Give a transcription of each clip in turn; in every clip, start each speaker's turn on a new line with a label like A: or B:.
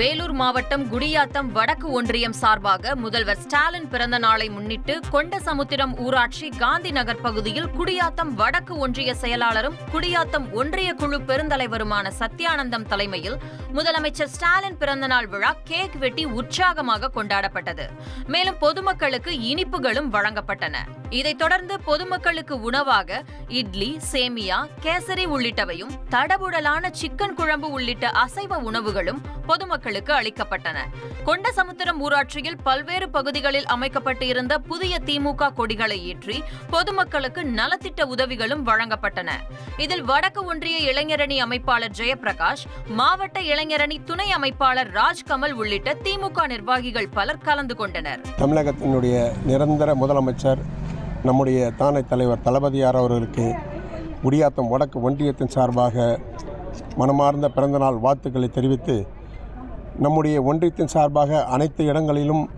A: வேலூர் மாவட்டம் குடியாத்தம் வடக்கு ஒன்றியம் சார்பாக முதல்வர் ஸ்டாலின் பிறந்த நாளை முன்னிட்டு கொண்டசமுத்திரம் ஊராட்சி காந்தி நகர் பகுதியில் குடியாத்தம் வடக்கு ஒன்றிய செயலாளரும் குடியாத்தம் ஒன்றிய குழு பெருந்தலைவருமான சத்யானந்தம் தலைமையில் முதலமைச்சர் ஸ்டாலின் பிறந்தநாள் விழா கேக் வெட்டி உற்சாகமாக கொண்டாடப்பட்டது. மேலும் பொதுமக்களுக்கு இனிப்புகளும் வழங்கப்பட்டன. இதைத் தொடர்ந்து பொதுமக்களுக்கு உணவாக இட்லி சேமியா கேசரி உள்ளிட்டவையும் தடபுடலான சிக்கன் குழம்பு உள்ளிட்ட அசைவ உணவுகளும் பொதுமக்களுக்கு அளிக்கப்பட்டன. கொண்டசமுத்திரம் ஊராட்சியில் பல்வேறு பகுதிகளில் அமைக்கப்பட்டு இருந்த புதிய திமுக கொடிகளை ஏற்றி பொதுமக்களுக்கு நலத்திட்ட உதவிகளும் வழங்கப்பட்டன. இதில் வடக்கு ஒன்றிய இளைஞரணி அமைப்பாளர் ஜெயபிரகாஷ் மாவட்ட இளைஞரணி துணை அமைப்பாளர் ராஜ்கமல் உள்ளிட்ட திமுக நிர்வாகிகள் பலர் கலந்து கொண்டனர்.
B: தமிழகத்தினுடைய நிரந்தர முதலமைச்சர் நம்முடைய தானை தலைவர் தளபதியார் அவர்களுக்கு குடியாத்தம் வடக்கு ஒன்றியத்தின் சார்பாக மனமார்ந்த பிறந்தநாள் வாழ்த்துக்களை தெரிவித்து நம்முடைய ஒன்றியத்தின் சார்பாக அனைத்து இடங்களிலும்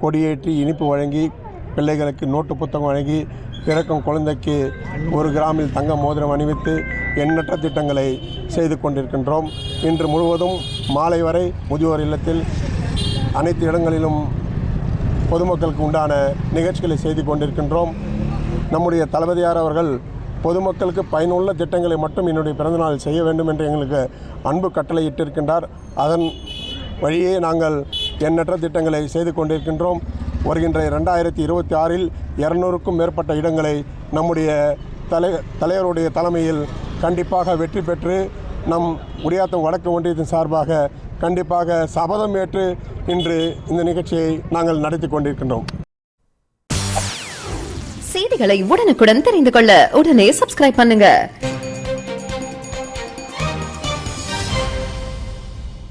B: கொடியேற்றி இனிப்பு வழங்கி பிள்ளைகளுக்கு நோட்டு புத்தகம் வழங்கி பிறக்கும் குழந்தைக்கு ஒரு கிராமில் தங்க மோதிரம் அணிவித்து எண்ணற்ற திட்டங்களை செய்து கொண்டிருக்கின்றோம். இன்று முழுவதும் மாலை வரை முதியோர் இல்லத்தில் அனைத்து இடங்களிலும் பொதுமக்களுக்கு உண்டான நிகழ்ச்சிகளை செய்து கொண்டிருக்கின்றோம். நம்முடைய தளபதியார் அவர்கள் பொதுமக்களுக்கு பயனுள்ள திட்டங்களை மட்டும் என்னுடைய பிறந்தநாள் செய்ய வேண்டும் என்று எங்களுக்கு அன்பு கட்டளையிட்டிருக்கின்றார். அதன் வழியே நாங்கள் எண்ணற்ற திட்டங்களை செய்து கொண்டிருக்கின்றோம். வருகின்ற ரெண்டாயிரத்தி இருபத்தி ஆறில் இரநூறுக்கும் மேற்பட்ட இடங்களை நம்முடைய தலை தலைவருடைய தலைமையில் கண்டிப்பாக வெற்றி பெற்று நம் உரியாத்தம் வடக்கு ஒன்றியத்தின் சார்பாக கண்டிப்பாக சபதம் ஏற்று இன்று இந்த நிகழ்ச்சியை நாங்கள் நடத்தி கொண்டிருக்கின்றோம்.
C: செய்திகளை உடனுக்குடன் தெரிந்து கொள்ள உடனே சப்ஸ்கிரைப் பண்ணுங்க.